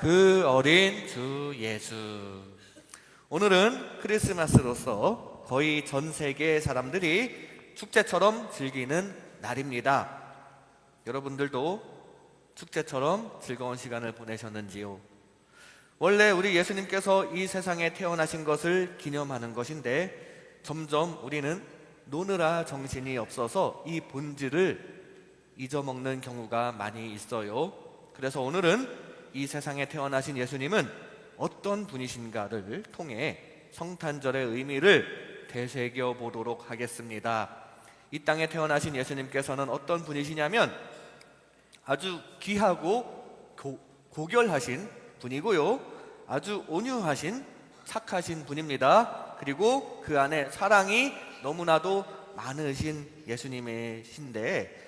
그 어린 주 예수. 오늘은 크리스마스로서 거의 전 세계 사람들이 축제처럼 즐기는 날입니다. 여러분들도 축제처럼 즐거운 시간을 보내셨는지요? 원래 우리 예수님께서 이 세상에 태어나신 것을 기념하는 것인데 점점 우리는 노느라 정신이 없어서 이 본질을 잊어먹는 경우가 많이 있어요. 그래서 오늘은 이 세상에 태어나신 예수님은 어떤 분이신가를 통해 성탄절의 의미를 되새겨 보도록 하겠습니다. 이 땅에 태어나신 예수님께서는 어떤 분이시냐면 아주 귀하고 고, 고결하신 분이고요. 아주 온유하신 착하신 분입니다. 그리고 그 안에 사랑이 너무나도 많으신 예수님이신데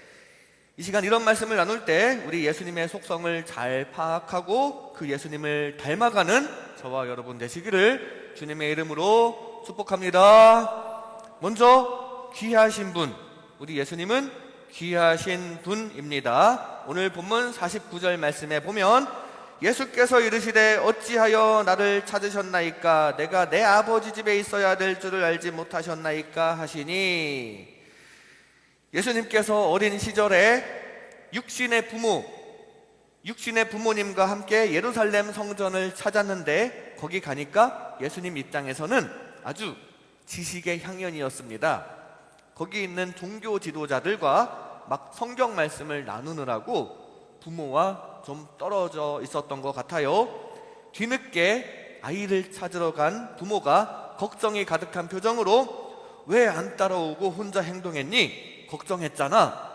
이 시간 이런 말씀을 나눌 때 우리 예수님의 속성을 잘 파악하고 그 예수님을 닮아가는 저와 여러분 되시기를 주님의 이름으로 축복합니다. 먼저 귀하신 분, 우리 예수님은 귀하신 분입니다. 오늘 본문 49절 말씀에 보면 예수께서 이르시되 어찌하여 나를 찾으셨나이까 내가 내 아버지 집에 있어야 될 줄을 알지 못하셨나이까 하시니 예수님께서 어린 시절에 육신의 부모, 육신의 부모님과 함께 예루살렘 성전을 찾았는데 거기 가니까 예수님 입장에서는 아주 지식의 향연이었습니다. 거기 있는 종교 지도자들과 막 성경 말씀을 나누느라고 부모와 좀 떨어져 있었던 것 같아요. 뒤늦게 아이를 찾으러 간 부모가 걱정이 가득한 표정으로 왜 안 따라오고 혼자 행동했니? 걱정했잖아.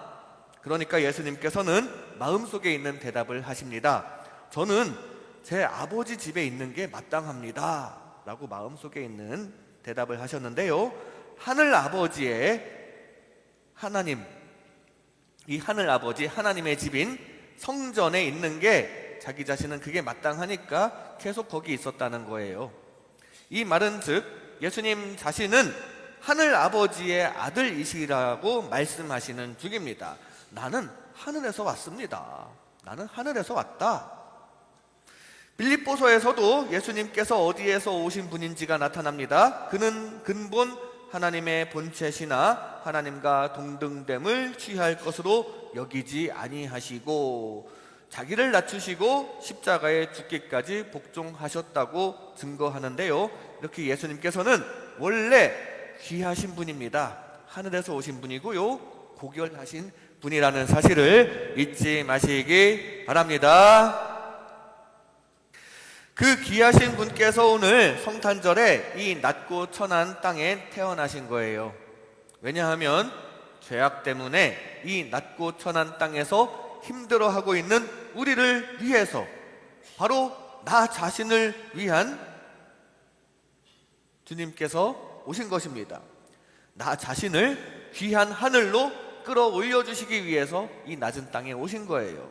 그러니까 예수님께서는 마음속에 있는 대답을 하십니다. 저는 제 아버지 집에 있는 게 마땅합니다. 라고 마음속에 있는 대답을 하셨는데요. 하늘 아버지의 하나님, 이 하늘 아버지 하나님의 집인 성전에 있는 게 자기 자신은 그게 마땅하니까 계속 거기 있었다는 거예요. 이 말은 즉 예수님 자신은 하늘 아버지의 아들이시라고 말씀하시는 중입니다. 나는 하늘에서 왔습니다. 나는 하늘에서 왔다. 빌립보서에서도 예수님께서 어디에서 오신 분인지가 나타납니다. 그는 근본 하나님의 본체시나 하나님과 동등됨을 취할 것으로 여기지 아니하시고 자기를 낮추시고 십자가에 죽기까지 복종하셨다고 증거하는데요. 이렇게 예수님께서는 원래 귀하신 분입니다. 하늘에서 오신 분이고요. 고결하신 분이라는 사실을 잊지 마시기 바랍니다. 그 귀하신 분께서 오늘 성탄절에 이 낮고 천한 땅에 태어나신 거예요. 왜냐하면 죄악 때문에 이 낮고 천한 땅에서 힘들어하고 있는 우리를 위해서 바로 나 자신을 위한 주님께서 오신 것입니다. 나 자신을 귀한 하늘로 끌어올려 주시기 위해서 이 낮은 땅에 오신 거예요.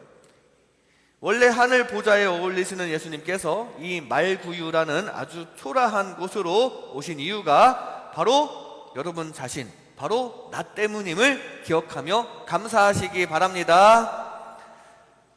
원래 하늘 보좌에 어울리시는 예수님께서 이 말구유라는 아주 초라한 곳으로 오신 이유가 바로 여러분 자신, 바로 나 때문임을 기억하며 감사하시기 바랍니다.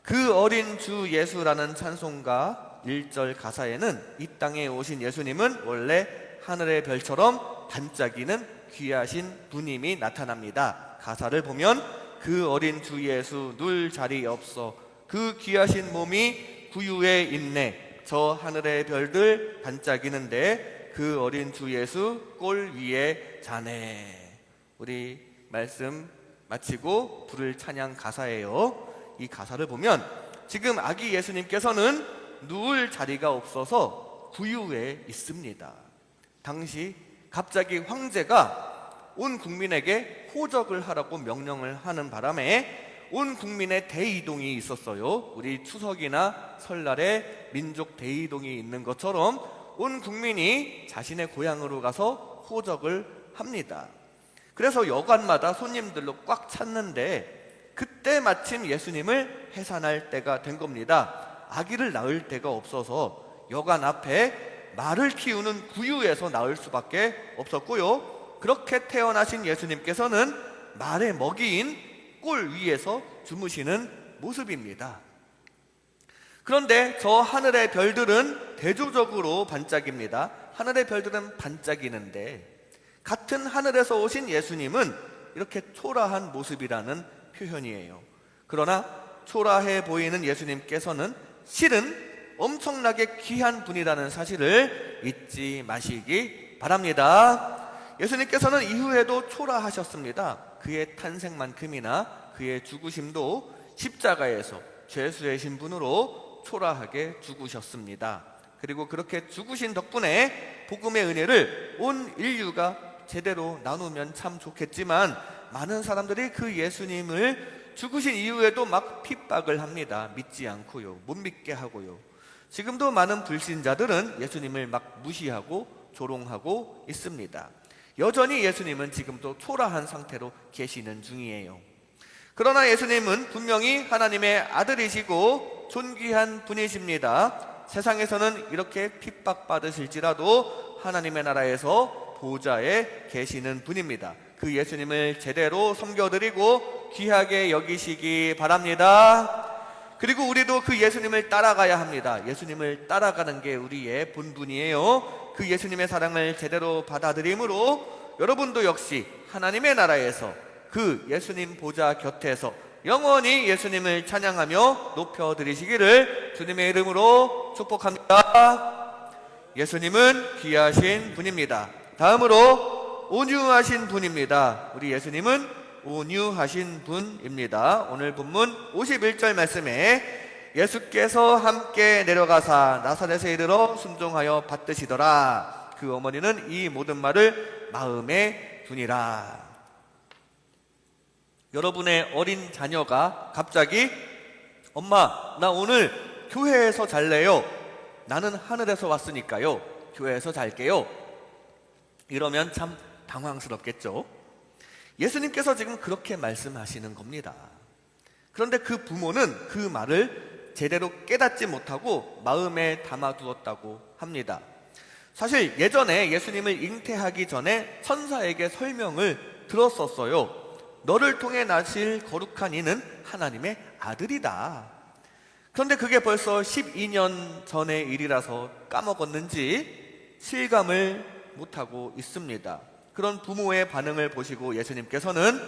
그 어린 주 예수라는 찬송가 1절 가사에는 이 땅에 오신 예수님은 원래 하늘의 별처럼 반짝이는 귀하신 분임이 나타납니다. 가사를 보면 그 어린 주 예수 눌 자리 없어. 그 귀하신 몸이 구유에 있네. 저 하늘의 별들 반짝이는데 그 어린 주 예수 꼴 위에 자네. 우리 말씀 마치고 부를 찬양 가사예요. 이 가사를 보면 지금 아기 예수님께서는 누울 자리가 없어서 구유에 있습니다 당시 갑자기 황제가 온 국민에게 호적을 하라고 명령을 하는 바람에 온 국민의 대이동이 있었어요. 우리 추석이나 설날에 민족 대이동이 있는 것처럼 온 국민이 자신의 고향으로 가서 호적을 합니다. 그래서 여관마다 손님들로 꽉 찼는데 그때 마침 예수님을 해산할 때가 된 겁니다. 아기를 낳을 데가 없어서 여관 앞에 말을 키우는 구유에서 낳을 수밖에 없었고요. 그렇게 태어나신 예수님께서는 말의 먹이인 꿀 위에서 주무시는 모습입니다. 그런데 저 하늘의 별들은 대조적으로 반짝입니다. 하늘의 별들은 반짝이는데 같은 하늘에서 오신 예수님은 이렇게 초라한 모습이라는 표현이에요. 그러나 초라해 보이는 예수님께서는 실은 엄청나게 귀한 분이라는 사실을 잊지 마시기 바랍니다. 예수님께서는 이후에도 초라하셨습니다. 그의 탄생만큼이나 그의 죽으심도 십자가에서 죄수의 신분으로 초라하게 죽으셨습니다. 그리고 그렇게 죽으신 덕분에 복음의 은혜를 온 인류가 제대로 나누면 참 좋겠지만 많은 사람들이 그 예수님을 죽으신 이후에도 막 핍박을 합니다. 믿지 않고요. 못 믿게 하고요. 지금도 많은 불신자들은 예수님을 막 무시하고 조롱하고 있습니다. 여전히 예수님은 지금도 초라한 상태로 계시는 중이에요. 그러나 예수님은 분명히 하나님의 아들이시고 존귀한 분이십니다. 세상에서는 이렇게 핍박받으실지라도 하나님의 나라에서 보좌에 계시는 분입니다. 그 예수님을 제대로 섬겨드리고 귀하게 여기시기 바랍니다. 그리고 우리도 그 예수님을 따라가야 합니다. 예수님을 따라가는 게 우리의 본분이에요. 그 예수님의 사랑을 제대로 받아들임으로 여러분도 역시 하나님의 나라에서 그 예수님 보좌 곁에서 영원히 예수님을 찬양하며 높여드리시기를 주님의 이름으로 축복합니다. 예수님은 귀하신 분입니다. 다음으로 온유하신 분입니다. 우리 예수님은 온유하신 분입니다. 오늘 본문 51절 말씀에 예수께서 함께 내려가사 나사렛에 이르러 순종하여 받드시더라. 그 어머니는 이 모든 말을 마음에 두니라. 여러분의 어린 자녀가 갑자기 엄마, 나 오늘 교회에서 잘래요. 나는 하늘에서 왔으니까요. 교회에서 잘게요. 이러면 참 당황스럽겠죠. 예수님께서 지금 그렇게 말씀하시는 겁니다. 그런데 그 부모는 그 말을 제대로 깨닫지 못하고 마음에 담아두었다고 합니다. 사실 예전에 예수님을 잉태하기 전에 천사에게 설명을 들었었어요. 너를 통해 나실 거룩한 이는 하나님의 아들이다. 그런데 그게 벌써 12년 전의 일이라서 까먹었는지 실감을 못하고 있습니다. 그런 부모의 반응을 보시고 예수님께서는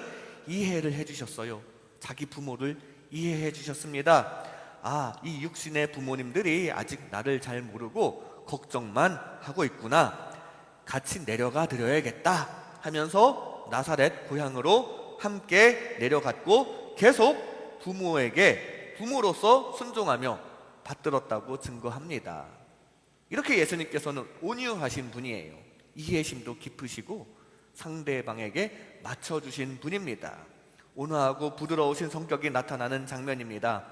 이해를 해주셨어요. 자기 부모를 이해해 주셨습니다. 아, 이 육신의 부모님들이 아직 나를 잘 모르고 걱정만 하고 있구나. 같이 내려가 드려야겠다 하면서 나사렛 고향으로 함께 내려갔고 계속 부모에게 부모로서 순종하며 받들었다고 증거합니다. 이렇게 예수님께서는 온유하신 분이에요. 이해심도 깊으시고 상대방에게 맞춰주신 분입니다. 온화하고 부드러우신 성격이 나타나는 장면입니다.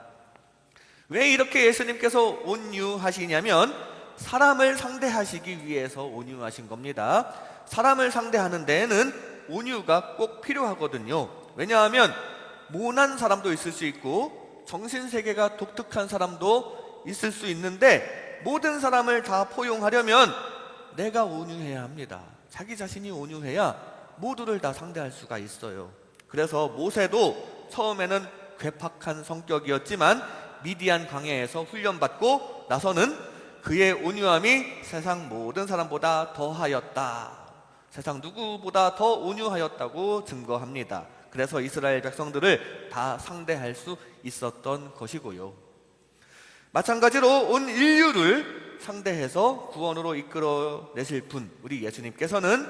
왜 이렇게 예수님께서 온유하시냐면 사람을 상대하시기 위해서 온유하신 겁니다. 사람을 상대하는 데에는 온유가 꼭 필요하거든요. 왜냐하면 모난 사람도 있을 수 있고 정신세계가 독특한 사람도 있을 수 있는데 모든 사람을 다 포용하려면 내가 온유해야 합니다. 자기 자신이 온유해야 모두를 다 상대할 수가 있어요. 그래서 모세도 처음에는 괴팍한 성격이었지만 미디안 광야에서 훈련받고 나서는 그의 온유함이 세상 모든 사람보다 더하였다. 세상 누구보다 더 온유하였다고 증거합니다. 그래서 이스라엘 백성들을 다 상대할 수 있었던 것이고요. 마찬가지로 온 인류를 상대해서 구원으로 이끌어 내실 분, 우리 예수님께서는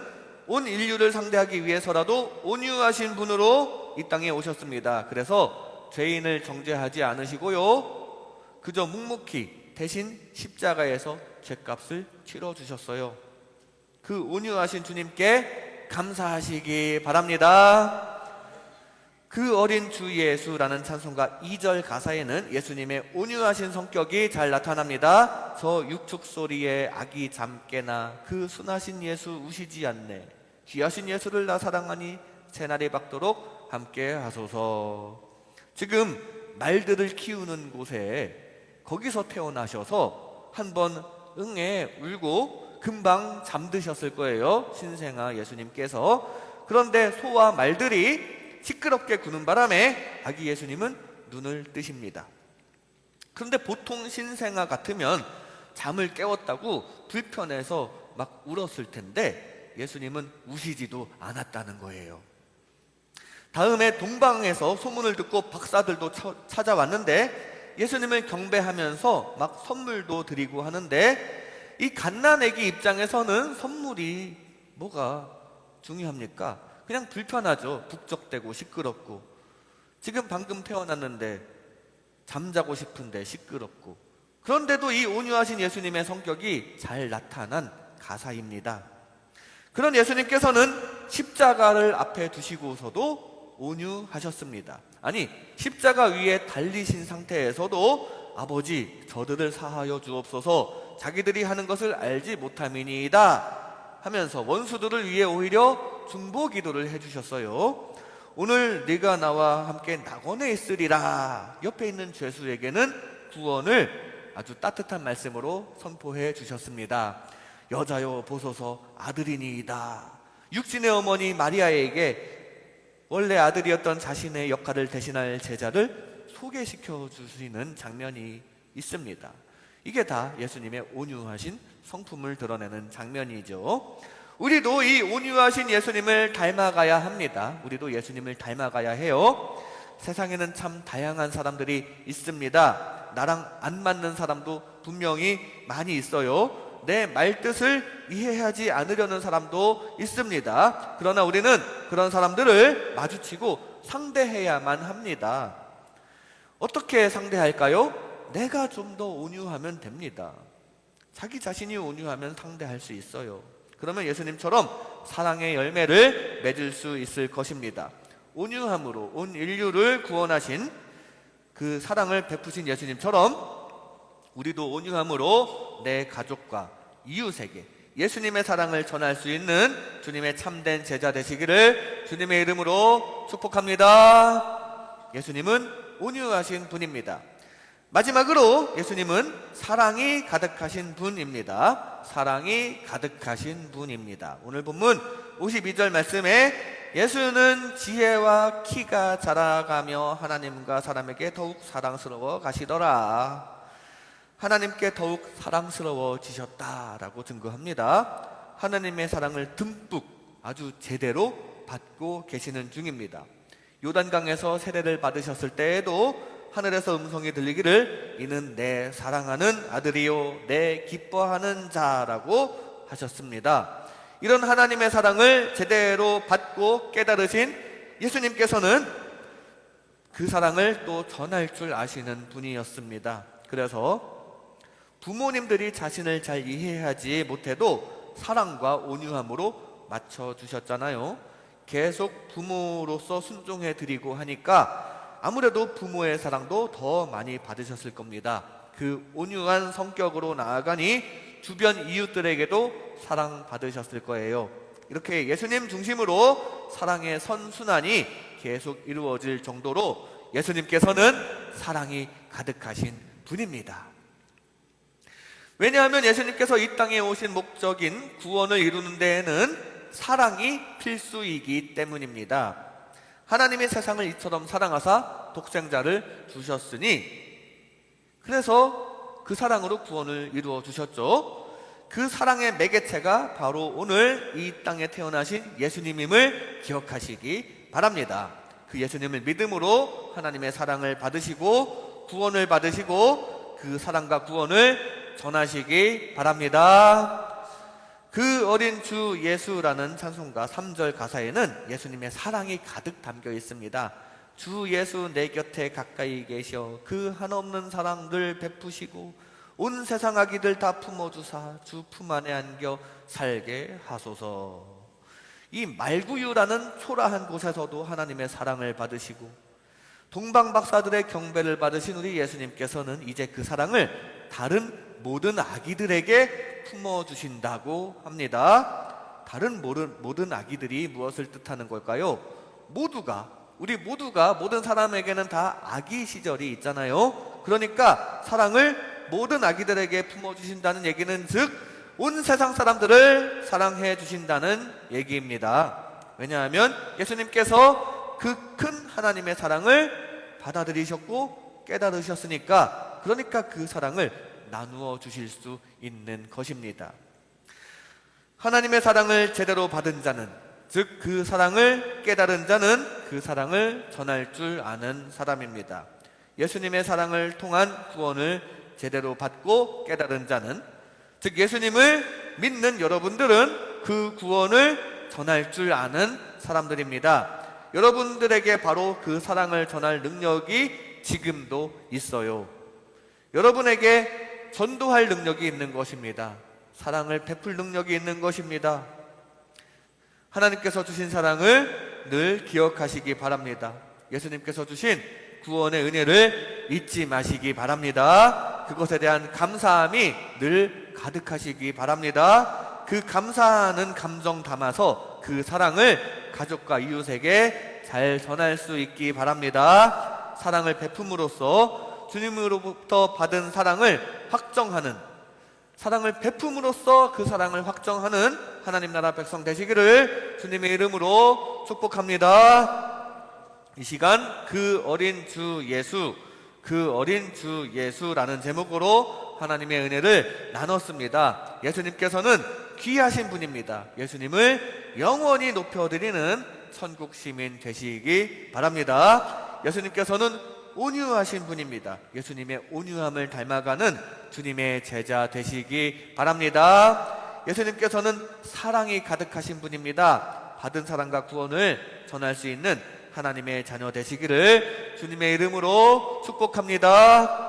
온 인류를 상대하기 위해서라도 온유하신 분으로 이 땅에 오셨습니다. 그래서 죄인을 정죄하지 않으시고요. 그저 묵묵히 대신 십자가에서 죄값을 치러 주셨어요. 그 온유하신 주님께 감사하시기 바랍니다. 그 어린 주 예수라는 찬송가 2절 가사에는 예수님의 온유하신 성격이 잘 나타납니다. 저 육축 소리에 아기 잠깨나 그 순하신 예수 우시지 않네. 귀하신 예수를 나 사랑하니 새날이 밝도록 함께 하소서. 지금 말들을 키우는 곳에 거기서 태어나셔서 한번 응애 울고 금방 잠드셨을 거예요. 신생아 예수님께서. 그런데 소와 말들이 시끄럽게 구는 바람에 아기 예수님은 눈을 뜨십니다. 그런데 보통 신생아 같으면 잠을 깨웠다고 불편해서 막 울었을 텐데 예수님은 우시지도 않았다는 거예요. 다음에 동방에서 소문을 듣고 박사들도 차- 찾아왔는데 예수님을 경배하면서 막 선물도 드리고 하는데 이 갓난애기 입장에서는 선물이 뭐가 중요합니까? 그냥 불편하죠. 북적대고 시끄럽고. 지금 방금 태어났는데 잠자고 싶은데 시끄럽고. 그런데도 이 온유하신 예수님의 성격이 잘 나타난 가사입니다. 그런 예수님께서는 십자가를 앞에 두시고서도 온유하셨습니다. 아니, 십자가 위에 달리신 상태에서도 아버지, 저들을 사하여 주옵소서 자기들이 하는 것을 알지 못함이니이다 하면서 원수들을 위해 오히려 중보 기도를 해주셨어요. 오늘 네가 나와 함께 낙원에 있으리라. 옆에 있는 죄수에게는 구원을 아주 따뜻한 말씀으로 선포해 주셨습니다. 여자여 보소서 아들이니이다. 육신의 어머니 마리아에게 원래 아들이었던 자신의 역할을 대신할 제자를 소개시켜 주시는 장면이 있습니다. 이게 다 예수님의 온유하신 성품을 드러내는 장면이죠. 우리도 이 온유하신 예수님을 닮아가야 합니다. 우리도 예수님을 닮아가야 해요. 세상에는 참 다양한 사람들이 있습니다. 나랑 안 맞는 사람도 분명히 많이 있어요. 내 말뜻을 이해하지 않으려는 사람도 있습니다. 그러나 우리는 그런 사람들을 마주치고 상대해야만 합니다. 어떻게 상대할까요? 내가 좀 더 온유하면 됩니다. 자기 자신이 온유하면 상대할 수 있어요. 그러면 예수님처럼 사랑의 열매를 맺을 수 있을 것입니다. 온유함으로 온 인류를 구원하신 그 사랑을 베푸신 예수님처럼 우리도 온유함으로 내 가족과 이웃에게 예수님의 사랑을 전할 수 있는 주님의 참된 제자 되시기를 주님의 이름으로 축복합니다. 예수님은 온유하신 분입니다. 마지막으로 예수님은 사랑이 가득하신 분입니다. 사랑이 가득하신 분입니다. 오늘 본문 52절 말씀에 예수는 지혜와 키가 자라가며 하나님과 사람에게 더욱 사랑스러워 가시더라. 하나님께 더욱 사랑스러워지셨다라고 증거합니다. 하나님의 사랑을 듬뿍 아주 제대로 받고 계시는 중입니다. 요단강에서 세례를 받으셨을 때에도 하늘에서 음성이 들리기를 이는 내 사랑하는 아들이요 내 기뻐하는 자라고 하셨습니다. 이런 하나님의 사랑을 제대로 받고 깨달으신 예수님께서는 그 사랑을 또 전할 줄 아시는 분이었습니다. 그래서 부모님들이 자신을 잘 이해하지 못해도 사랑과 온유함으로 맞춰 주셨잖아요. 계속 부모로서 순종해 드리고 하니까 아무래도 부모의 사랑도 더 많이 받으셨을 겁니다. 그 온유한 성격으로 나아가니 주변 이웃들에게도 사랑 받으셨을 거예요. 이렇게 예수님 중심으로 사랑의 선순환이 계속 이루어질 정도로 예수님께서는 사랑이 가득하신 분입니다. 왜냐하면 예수님께서 이 땅에 오신 목적인 구원을 이루는 데에는 사랑이 필수이기 때문입니다. 하나님이 세상을 이처럼 사랑하사 독생자를 주셨으니 그래서 그 사랑으로 구원을 이루어 주셨죠. 그 사랑의 매개체가 바로 오늘 이 땅에 태어나신 예수님임을 기억하시기 바랍니다. 그 예수님을 믿음으로 하나님의 사랑을 받으시고 구원을 받으시고 그 사랑과 구원을 전하시기 바랍니다. 그 어린 주 예수라는 찬송가 3절 가사에는 예수님의 사랑이 가득 담겨 있습니다. 주 예수 내 곁에 가까이 계셔 그 한없는 사랑 늘 베푸시고 온 세상 아기들 다 품어주사 주 품 안에 안겨 살게 하소서. 이 말구유라는 초라한 곳에서도 하나님의 사랑을 받으시고 동방 박사들의 경배를 받으신 우리 예수님께서는 이제 그 사랑을 다른 모든 아기들에게 품어 주신다고 합니다. 다른 모든, 아기들이 무엇을 뜻하는 걸까요? 모두가 우리 모두가 모든 사람에게는 다 아기 시절이 있잖아요. 그러니까 사랑을 모든 아기들에게 품어 주신다는 얘기는 즉 온 세상 사람들을 사랑해 주신다는 얘기입니다. 왜냐하면 예수님께서 그 큰 하나님의 사랑을 받아들이셨고 깨달으셨으니까 그러니까 그 사랑을 나누어 주실 수 있는 것입니다. 하나님의 사랑을 제대로 받은 자는 즉 그 사랑을 깨달은 자는 그 사랑을 전할 줄 아는 사람입니다. 예수님의 사랑을 통한 구원을 제대로 받고 깨달은 자는 즉 예수님을 믿는 여러분들은 그 구원을 전할 줄 아는 사람들입니다. 여러분들에게 바로 그 사랑을 전할 능력이 지금도 있어요. 여러분에게 전도할 능력이 있는 것입니다. 사랑을 베풀 능력이 있는 것입니다. 하나님께서 주신 사랑을 늘 기억하시기 바랍니다. 예수님께서 주신 구원의 은혜를 잊지 마시기 바랍니다. 그것에 대한 감사함이 늘 가득하시기 바랍니다. 그 감사하는 감정 담아서 그 사랑을 가족과 이웃에게 잘 전할 수 있기 바랍니다. 사랑을 베품으로써 주님으로부터 받은 사랑을 확정하는 사랑을 베품으로써 그 사랑을 확정하는 하나님 나라 백성 되시기를 주님의 이름으로 축복합니다. 이 시간 그 어린 주 예수 그 어린 주 예수라는 제목으로 하나님의 은혜를 나눴습니다. 예수님께서는 귀하신 분입니다. 예수님을 영원히 높여드리는 천국 시민 되시기 바랍니다. 예수님께서는 온유하신 분입니다. 예수님의 온유함을 닮아가는 주님의 제자 되시기 바랍니다. 예수님께서는 사랑이 가득하신 분입니다. 받은 사랑과 구원을 전할 수 있는 하나님의 자녀 되시기를 주님의 이름으로 축복합니다.